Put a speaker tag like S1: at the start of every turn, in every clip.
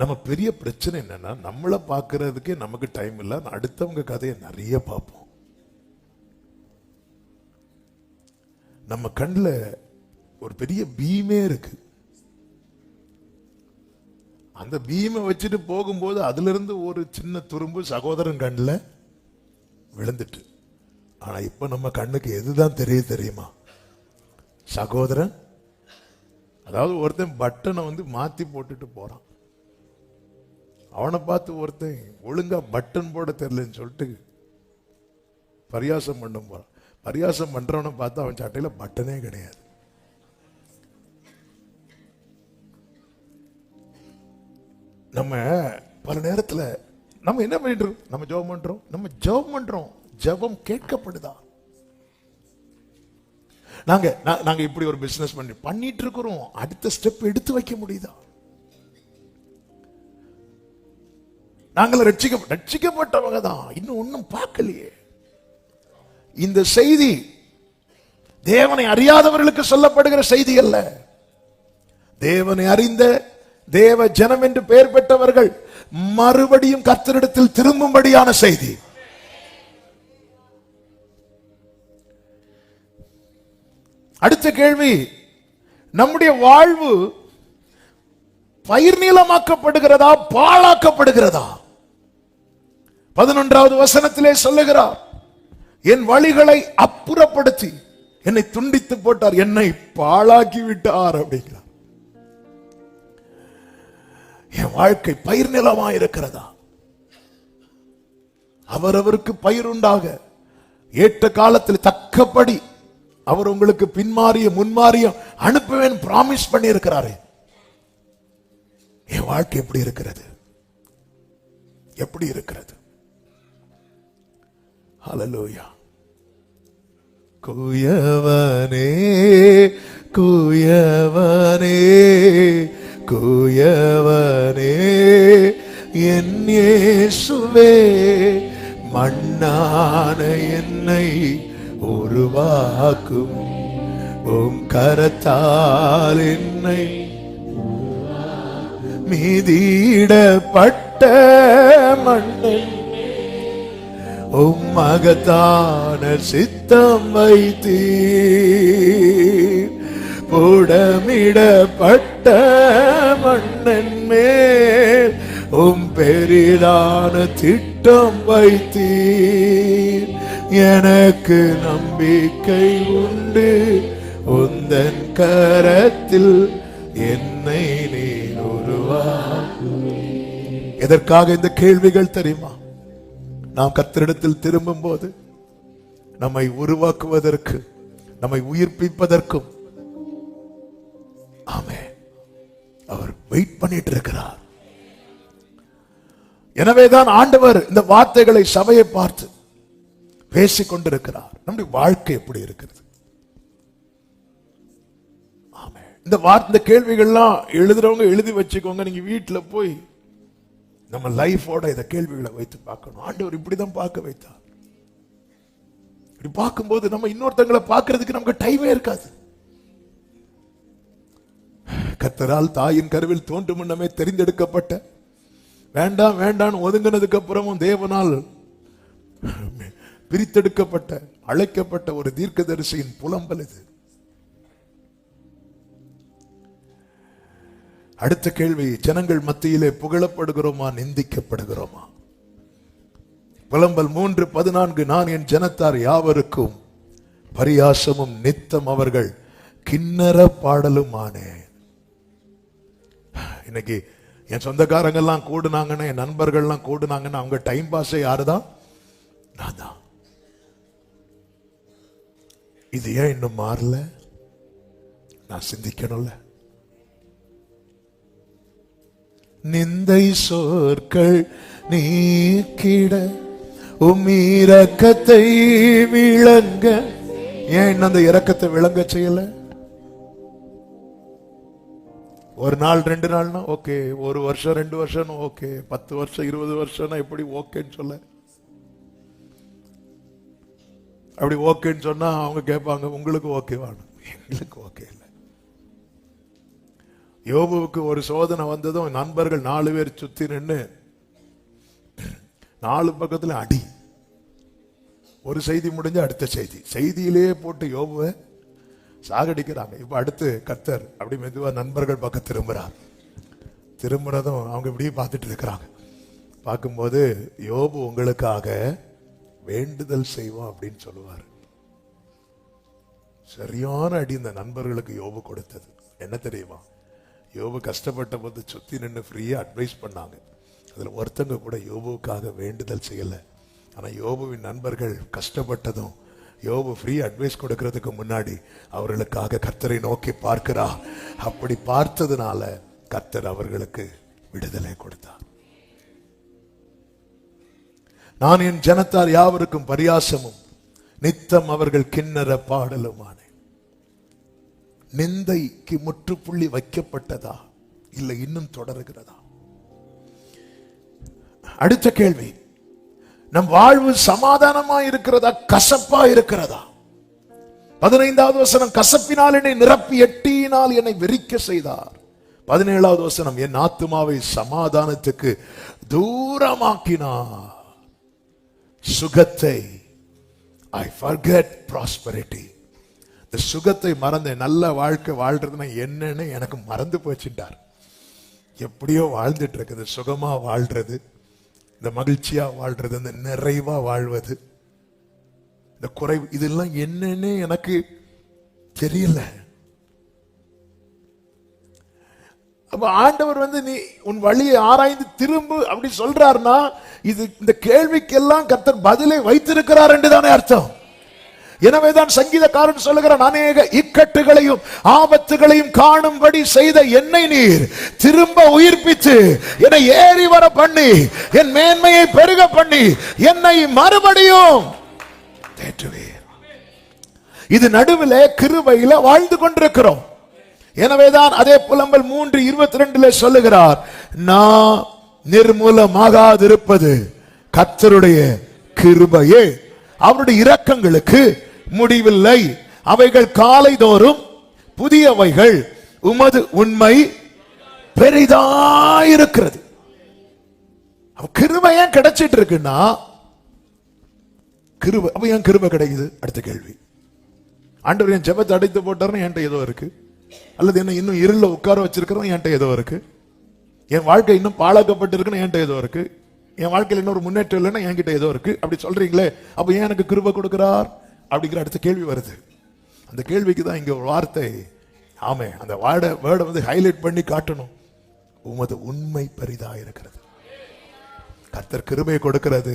S1: நம்ம பெரிய பிரச்சனை என்னன்னா நம்மளை பார்க்கறதுக்கே நமக்கு டைம் இல்லை. அடுத்தவங்க கதையை நிறைய பார்ப்போம். நம்ம கண்ணில் ஒரு பெரிய பீமே இருக்கு. அந்த பீமை வச்சுட்டு போகும்போது அதுல இருந்து ஒரு சின்ன துரும்பு சகோதரன் கண்ணில் விழுந்துட்டு. ஆனா இப்போ நம்ம கண்ணுக்கு எதுதான் தெரிய தெரியுமா? சகோதரன் அதாவது ஒருத்தன் பட்டனை வந்து மாத்தி போட்டுட்டு போறான். அவனை பார்த்து ஒருத்தன் ஒழுங்கா பட்டன் போட தெரிலன்னு சொல்லிட்டு பரியாசம் பண்ணும் போகிறான் பரியாசம் பண்ணுறவனை பார்த்து அவன் சட்டையில் பட்டனே கிடையாது. நம்ம பல நேரத்தில் நம்ம என்ன பண்ணிட்டு நம்ம ஜெபம் பண்ணுறோம் நம்ம ஜெபம் பண்ணுறோம் ஜெபம் கேட்கப்படுதா? நாங்கள் நாங்கள் இப்படி ஒரு பிஸ்னஸ் பண்ணி பண்ணிட்டு இருக்கிறோம். அடுத்த ஸ்டெப் எடுத்து வைக்க முடியுதா? நாங்கள் ரட்சிக்க ரட்சிக்கப்பட்டவங்க தான். இன்னும் ஒன்றும் பார்க்கலையே. இந்த செய்தி தேவனை அறியாதவர்களுக்கு சொல்லப்படுகிற செய்தி அல்ல. தேவனை அறிந்த தேவ ஜனம் என்று பெயர் பெற்றவர்கள் மறுபடியும் கர்த்தரிடத்தில் திரும்பும்படியான செய்தி. அடுத்த கேள்வி நம்முடைய வாழ்வு பயிர் நீளமாக்கப்படுகிறதா பாழாக்கப்படுகிறதா? பதினொன்றாவது வசனத்திலே சொல்லுகிறார் என் வழிகளை அப்புறப்படுத்தி என்னை துண்டித்து போட்டார் என்னை பாழாக்கி விட்டார் அப்படிங்கிறார். என் வாழ்க்கை பயிர் நிலமா இருக்கிறதா? அவரவருக்கு பயிர் உண்டாக ஏற்ற காலத்தில் தக்கபடி அவர் உங்களுக்கு பின்மாறிய முன்மாறிய அனுப்புவேன் பிராமிஸ் பண்ணி இருக்கிறாரே என் வாழ்க்கை எப்படி இருக்கிறது? எப்படி இருக்கிறது? ஹalleluya குயவனே குயவனே குயவனே என்னேசுவே மண்ணான என்னை உருவாக்கும். உம் கரத்தால் என்னை மீதியிடப்பட்ட மண்ணை உம் மகத்தான சித்தம் வைத்தி புடமிடப்பட்ட மண்ணன் மேல் உம் பெரிதான திட்டம் வைத்தீர். எனக்கு நம்பிக்கை உண்டு உந்தன் கரத்தில் என்னை நீ உருவா எதற்காக இந்த கேள்விகள் தெரியுமா? நாம் கத்தரிடத்தில் திரும்பும் போது நம்மை உருவாக்குவதற்கு நம்மை உயிர்ப்பிப்பதற்கும் ஆமே அவர் வெயிட் பண்ணிட்டு இருக்கிறார் எனவேதான் ஆண்டவர் இந்த வார்த்தைகளை சபையை பார்த்து பேசிக் கொண்டிருக்கிறார் நம்முடைய வாழ்க்கை எப்படி இருக்கிறது? ஆமே இந்த வார்த்தை கேள்விகள்லாம் எழுதுறவங்க எழுதி வச்சுக்கோங்க. நீங்க வீட்டுல போய் நம்ம லைஃபோட இந்த கேள்விகளை வைத்து பார்க்கணும். ஆண்டவர் இப்படிதான் பார்க்க வைத்தார். இப்படி பார்க்கும்போது நம்ம இன்னொருத்தங்களை பார்க்கறதுக்கு நமக்கு டைமே இருக்காது. கத்தரால் தாயின் கருவில் தோன்றும் முன்னமே தெரிந்தெடுக்கப்பட்ட வேண்டாம் வேண்டான்னு ஒதுங்கினதுக்கு அப்புறமும் தேவனால் பிரித்தெடுக்கப்பட்ட அழைக்கப்பட்ட ஒரு தீர்க்கதரிசியின் புலம்பல் இது. அடுத்த கேள்வி ஜனங்கள் மத்தியிலே புகழப்படுகிறோமா நிந்திக்கப்படுகிறோமா? புலம்பல் மூன்று பதினான்கு நான் என் ஜனத்தார் யாவருக்கும் பரியாசமும் நித்தம் அவர்கள் கிண்ணற பாடலுமானேன் இன்னைக்கு என் சொந்தக்காரங்கெல்லாம் கூடுனாங்கன்னா என் நண்பர்கள்லாம் கூடுனாங்கன்னா அவங்க டைம் பாஸே யாருதான் நான் தான். இது ஏன் இன்னும் மாறல? நான் சிந்திக்கணும்ல. நிந்தை சொற்கள் நீக்கிட உம் இரக்கத்தை விளங்க. ஏன் இன்னும் அந்த இரக்கத்தை விளங்க செய்யல? ஒரு நாள் ரெண்டு நாள்னா ஓகே. ஒரு வருஷம் ரெண்டு வருஷம் ஓகே. பத்து வருஷம் இருபது வருஷம்னா எப்படி ஓகேன்னு சொல்ல? அப்படி ஓகேன்னு சொன்னா அவங்க கேட்பாங்க உங்களுக்கு ஓகேவானு எங்களுக்கு ஓகே இல்லை. யோபுவுக்கு ஒரு சோதனை வந்ததும் நண்பர்கள் நாலு பேர் சுத்தி நின்று நாலு பக்கத்துல அடி. ஒரு செய்தி முடிஞ்சு அடுத்த செய்தி. செய்தியிலேயே போட்டு யோபுவை சாகடிக்கிறாங்க. இப்போ அடுத்து கர்த்தர் அப்படி மெதுவாக நண்பர்கள் பக்கம் திரும்புகிறார் திரும்புறதும் அவங்க இப்படியே பார்த்துட்டு இருக்கிறாங்க. பார்க்கும்போது யோபு உங்களுக்காக வேண்டுதல் செய்வோம் அப்படின்னு சொல்லுவார். சரியான அடி இந்த நண்பர்களுக்கு யோபு கொடுத்தது. என்ன தெரியுமா? யோபு கஷ்டப்பட்ட போது சுத்தி நின்று ஃப்ரீயா அட்வைஸ் பண்ணாங்க. அதுல ஒருத்தங்க கூட யோபுவுக்காக வேண்டுதல் செய்யல. ஆனா யோபுவின் நண்பர்கள் கஷ்டப்பட்டதும் யோபு ஃப்ரீ அட்வைஸ் கொடுக்கறதுக்கு முன்னாடி அவர்களுக்காக கர்த்தரை நோக்கி பார்க்கிறா. அப்படி பார்த்ததுனால கர்த்தர் அவர்களுக்கு விடுதலை கொடுத்தார். நான் என் ஜனத்தார் யாவருக்கும் பரியாசமும் நித்தம் அவர்கள் கிண்ணற பாடலுமானே. நிந்தைக்கு முற்றுப்புள்ளி வைக்கப்பட்டதா? இல்லை இன்னும் தொடருகிறதா? அடுத்த கேள்வி. நம் வாழ்வு சமாதானமா இருக்கிறதா கசப்பா இருக்கிறதா? பதினைந்தாவது வசனம் கசப்பினால் என்னை நிரப்பி எட்டியினால் என்னை வெறிக்க செய்தார். பதினேழாவது வசனம் என் ஆத்துமாவை சமாதானத்துக்கு தூரமாக்கினார். சுகத்தை ஐ ஃபர்கெட் ப்ராஸ்பரிட்டி இந்த சுகத்தை மறந்தேன் நல்ல வாழ்க்கை வாழ்றதுன்னா என்னன்னு எனக்கு மறந்து போச்சுட்டார் எப்படியோ வாழ்ந்துட்டு இருக்குது சுகமா வாழ்றது இந்த மகிழ்ச்சியா வாழ்றது இந்த நிறைவா வாழ்வது. இந்த குறைவு இதெல்லாம் என்னன்னு எனக்கு தெரியல. அப்ப ஆண்டவர் வந்து நீ உன் வழியை ஆராய்ந்து திரும்பு அப்படி சொல்றாருன்னா இது இந்த கேள்விக்கெல்லாம் கர்த்தர் பதிலை வைத்திருக்கிறார் என்று தானே அர்த்தம். எனவேதான் சங்கீதக்காரன் சொல்லுகிறான் அநேக இக்கட்டுகளையும் ஆபத்துகளையும் காணும்படி செய்த என்னை நீர் திரும்ப உயிர்ப்பித்து என்னை ஏறி வர பண்ணி என் மேன்மையை பெருக பண்ணி என்னை மறுபடியும் தேற்றுவீர் இது நடுவில் கிருபையில வாழ்ந்து கொண்டிருக்கிறோம். எனவேதான் அதே புலம்பல் மூன்று இருபத்தி ரெண்டுல சொல்லுகிறார் நான் நிர்மூலமாகாதிருப்பது கத்தருடைய கிருபையே. அவருடைய இரக்கங்களுக்கு முடிவில்லை. அவைகள் காலைதோறும் புதியவைகள் உமது உண்மை பெரிதாயிருக்கிறது. அப்ப கிருபை ஏன் கிடைச்சிட்டு இருக்குன்னா கிருபை. அப்ப ஏன் கிருபை கிடைக்குது? அடுத்த கேள்வி. ஆண்டவர் என் ஜெபத்தை அடைத்து போட்டாருன்னு என்கிட்ட ஏதோ இருக்கு. அல்லது என்ன இன்னும் இருள உட்கார வச்சிருக்கிறோம் என்கிட்ட ஏதோ இருக்கு. என் வாழ்க்கை இன்னும் பாழாக்கப்பட்டிருக்குன்னு என்கிட்ட ஏதோ இருக்கு. என் வாழ்க்கையில் இன்னொரு முன்னேற்றம் இல்லைன்னா என்கிட்ட ஏதோ இருக்கு. அப்படி சொல்றீங்களே. அப்ப ஏன் எனக்கு கிருபை கொடுக்கிறார்? அப்படிங்கிற அடுத்த கேள்வி வருது. அந்த கேள்விக்கு தான் இங்கே ஒரு வார்த்தை. ஆமே அந்த வார்டை வேர்டை வந்து ஹைலைட் பண்ணி காட்டணும். உமது உண்மை பெரிதா இருக்கிறது கர்த்தர் கிருபை கொடுக்கிறது.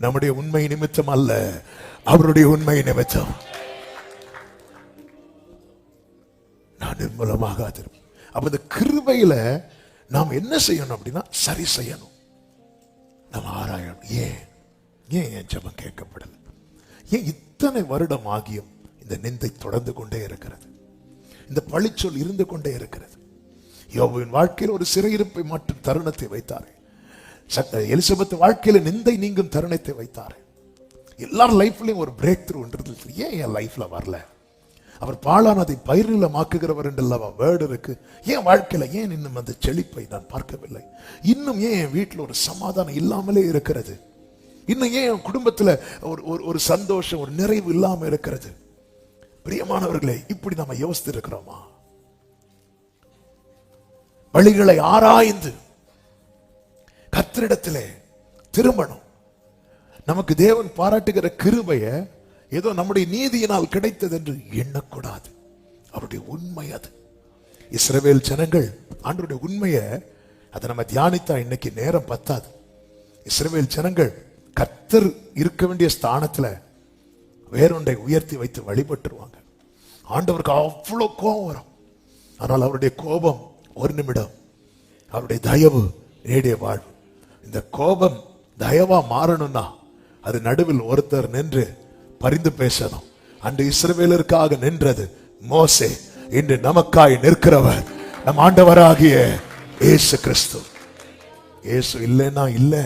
S1: நம்முடைய உண்மை நிமித்தம் அல்ல அவருடைய உண்மை நிமித்தம். நான் நிர்மூலமாக அப்ப இந்த கிருபையில நாம் என்ன செய்யணும் அப்படின்னா சரி செய்யணும். நம்ம ஆராயணும். ஏன்? ஏன் என் ஜபம் கேட்கப்படலை? ஏன் இத்தனை வருடம் ஆகியும் இந்த நிந்தை தொடர்ந்து கொண்டே இருக்கிறது? இந்த பழிச்சொல் இருந்து கொண்டே இருக்கிறது. யோபுவின் வாழ்க்கையில் ஒரு சிறையிருப்பை மற்றும் தருணத்தை வைத்தார். எலிசபெத் வாழ்க்கையில நிந்தை நீங்கும் தருணத்தை வைத்தார். எல்லார் லைஃப்லையும் ஒரு பிரேக் த்ரூன்றது ஏன் என் லைஃப்ல வரல? அவர் பாழானதை பயிர்நிலமாக்குகிறவர் என்றல்லவா வேர்டு இருக்கு? ஏன் வாழ்க்கையில ஏன் இன்னும் அந்த செழிப்பை நான் பார்க்கவில்லை? இன்னும் ஏன் என் வீட்டில் ஒரு சமாதானம் இல்லாமலே இருக்கிறது? இன்னும் ஏன் என் குடும்பத்துல ஒரு ஒரு ஒரு சந்தோஷம் ஒரு நிறைவு இல்லாம இருக்கிறது? பிரியமானவர்களே இப்படி நம்ம யோசித்து இருக்கிறோமா வழிகளை ஆராய்ந்து கத்திரிடத்திலே திரும்பணும். நமக்கு தேவன் பாராட்டுகிற கிருபைய ஏதோ நம்முடைய நீதியினால் கிடைத்தது என்று எண்ணக்கூடாது. அவருடைய உண்மை அது. இஸ்ரவேல் ஜனங்கள் ஆண்டருடைய உண்மையை அதை நம்ம தியானித்தா இன்னைக்கு நேரம் பத்தாது. இஸ்ரவேல் ஜனங்கள் கத்தர் இருக்க வேண்டிய ஸ்தானத்துல வேறொன்றை உயர்த்தி வைத்து வழிபட்டுருவாங்க. ஆண்டவருக்கு அவ்வளோ கோபம் வரும். ஆனால் அவருடைய கோபம் ஒரு நிமிடம். அவருடைய தயவு நேடிய வாழ்வு. இந்த கோபம் தயவா மாறணும்னா அது நடுவில் ஒருத்தர் நின்று பரிந்து பேசணும். அன்று இஸ்ரவேலருக்காக நின்றது மோசே. இன்று நமக்காய் நிற்கிறவர் நம் ஆண்டவராகிய இயேசு கிறிஸ்து. இயேசு இல்லைன்னா இல்லை.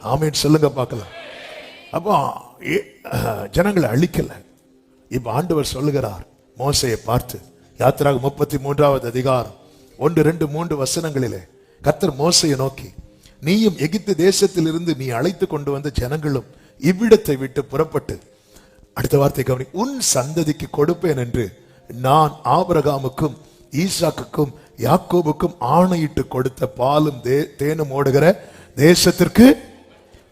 S1: ஆமீன். சொல்லுங்க பார்க்கலாம். அப்போ ஜனங்களை அழிக்கல. இப்ப ஆண்டவர் சொல்லுகிறார் மோசையை பார்த்து யாத்திராக முப்பத்தி மூன்றாவது அதிகாரம் ஒன்று ரெண்டு மூன்று வசனங்களிலே கர்த்தர் மோசையை நோக்கி நீயும் எகிப்து தேசத்திலிருந்து நீ அழைத்து கொண்டு வந்த ஜனங்களும் இவ்விடத்தை விட்டு புறப்பட்டு அடுத்த வார்த்தை கவனி உன் சந்ததிக்கு கொடுப்பேன் என்று நான் ஆபிரகாமுக்கும் ஈசாக்குக்கும் யாக்கோபுக்கும் ஆணையிட்டு கொடுத்த பாலும் தே- தேனும் ஓடுகிற தேசத்திற்கு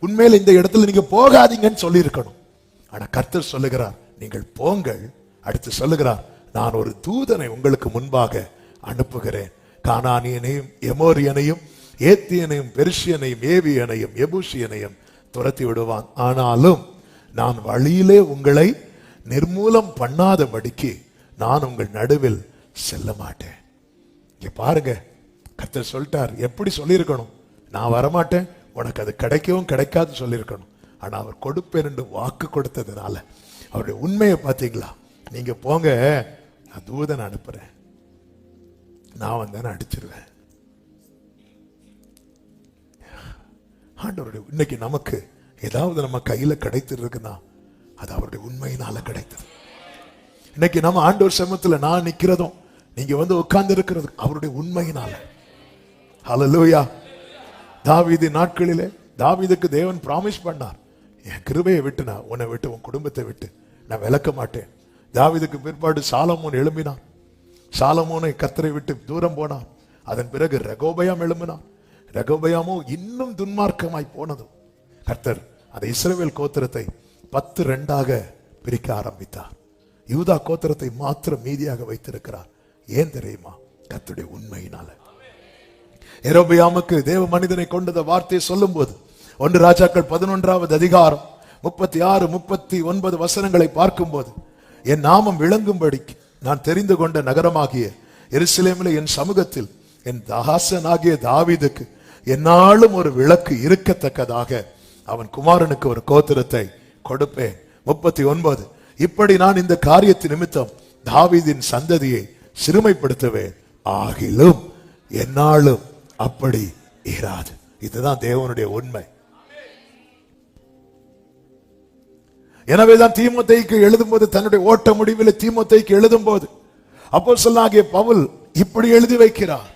S1: உண்மையில இந்த இடத்துல நீங்க போகாதீங்கன்னு சொல்லியிருக்கணும். ஆனா கர்த்தர் சொல்லுகிறார் நீங்கள் போங்கள். அடுத்து சொல்லுகிறார் நான் ஒரு தூதனை உங்களுக்கு முன்பாக அனுப்புகிறேன். கானானியனையும் எமோரியனையும் ஏத்தியனையும் பெர்ஷியனையும் ஏவியனையும் எபூஷியனையும் துரத்தி விடுவான். ஆனாலும் நான் வழியிலே உங்களை நிர்மூலம் பண்ணாதபடிக்கு நான் உங்கள் நடுவில் செல்ல மாட்டேன் இங்க பாருங்க கர்த்தர் சொல்லிட்டார் எப்படி சொல்லியிருக்கணும்? நான் வரமாட்டேன் உனக்கு அது கிடைக்கவும் கிடைக்காது சொல்லியிருக்கணும். ஆனா அவர் கொடுப்பேன் என்று வாக்கு கொடுத்ததுனால அவருடைய உண்மையை பார்த்தீங்களா? நீங்க போங்க நான் தூதன் அனுப்புறேன். நான் வந்தேன்னு அடிச்சிருவேன். ஆண்டவருடைய இன்னைக்கு நமக்கு ஏதாவது நம்ம கையில கிடைத்திருக்குன்னா அது அவருடைய உண்மையினால கிடைத்தது. இன்னைக்கு நம்ம ஆண்டவர் சமத்தில் நான் நிக்கிறதும் நீங்க வந்து உட்கார்ந்து இருக்கிறது அவருடைய உண்மையினால. லூயா தாவிது நாட்களிலே தாவிதுக்கு தேவன் ப்ராமிஸ் பண்ணார். என் கிருபையை விட்டு நான் உன்னை விட்டு உன் குடும்பத்தை விட்டு நான் விளக்க மாட்டேன். தாவிதுக்கு பிற்பாடு சாலமோன் எழும்பினான். சாலமோனை கத்தரை விட்டு தூரம் போனான். அதன் பிறகு ரகோபயம் எழும்பினான். ரகோபயாமோ இன்னும் துன்மார்க்கமாய் போனதும் கர்த்தர் அந்த இஸ்ரேவேல் கோத்திரத்தை பத்து ரெண்டாக பிரிக்க ஆரம்பித்தார். யூதா கோத்திரத்தை மாத்திரம் மீதியாக வைத்திருக்கிறார். ஏன் தெரியுமா? கத்துடைய உண்மையினால. எரோபியாமுக்கு தேவ மனிதனை கொண்டத வார்த்தையை சொல்லும்போது ஒன்று ராஜாக்கள் பதினொன்றாவது அதிகாரம் முப்பத்தி ஆறு முப்பத்தி ஒன்பது வசனங்களை பார்க்கும்போது என் நாமம் விளங்கும்படிக்கு நான் தெரிந்து கொண்ட நகரமாகிய எருசலேமில் என் சமூகத்தில் என் தாசனாகிய தாவீதுக்கு என்னாலும் ஒரு விளக்கு இருக்கத்தக்கதாக அவன் குமாரனுக்கு ஒரு கோத்திரத்தை கொடுப்பேன். முப்பத்தி ஒன்பது இப்படி நான் இந்த காரியத்து நிமித்தம் தாவிதின் சந்ததியை சிறுமைப்படுத்துவேன். ஆகிலும் என்னாலும் அப்படி இராது. இதுதான் தேவனுடைய உண்மை. எனவேதான் எழுதும் எழுதும்போது தன்னுடைய ஓட்ட முடிவில் எழுதும் போது அப்போ சொல்லாகிய பவுல் இப்படி எழுதி வைக்கிறார்.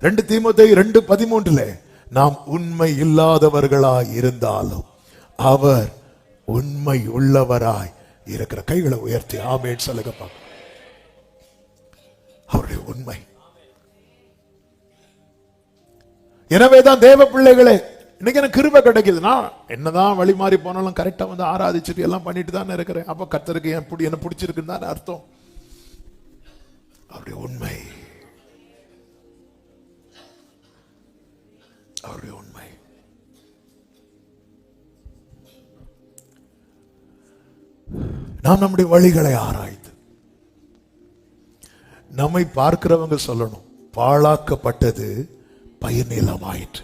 S1: ரெண்டு தீமத்தை ரெண்டு பதிமூன்றுல நாம் உண்மை இல்லாதவர்களாய் இருந்தாலும் அவர் உண்மை உள்ளவராய் இருக்கிற கைகளை உயர்த்தி ஆமேன் சொல்லுங்கப்பா. அவருடைய உண்மை. எனவேதான் தேவ பிள்ளைகளே இன்னைக்கு எனக்கு கிருப கிடைக்குது. நான் என்னதான் வழி மாறி போனாலும் கரெக்டா வந்து ஆராதிச்சுட்டு எல்லாம் பண்ணிட்டு தானே இருக்கிறேன். அப்போ கத்தருக்கு என் பிடி என்ன பிடிச்சிருக்குன்னு தானே அர்த்தம். அவருடைய உண்மை. அவருடைய உண்மை. நாம் நம்முடைய வழிகளை ஆராய்ந்து நம்மை பார்க்கிறவங்க சொல்லணும். பாழாக்கப்பட்டது பயனிலமாயிற்று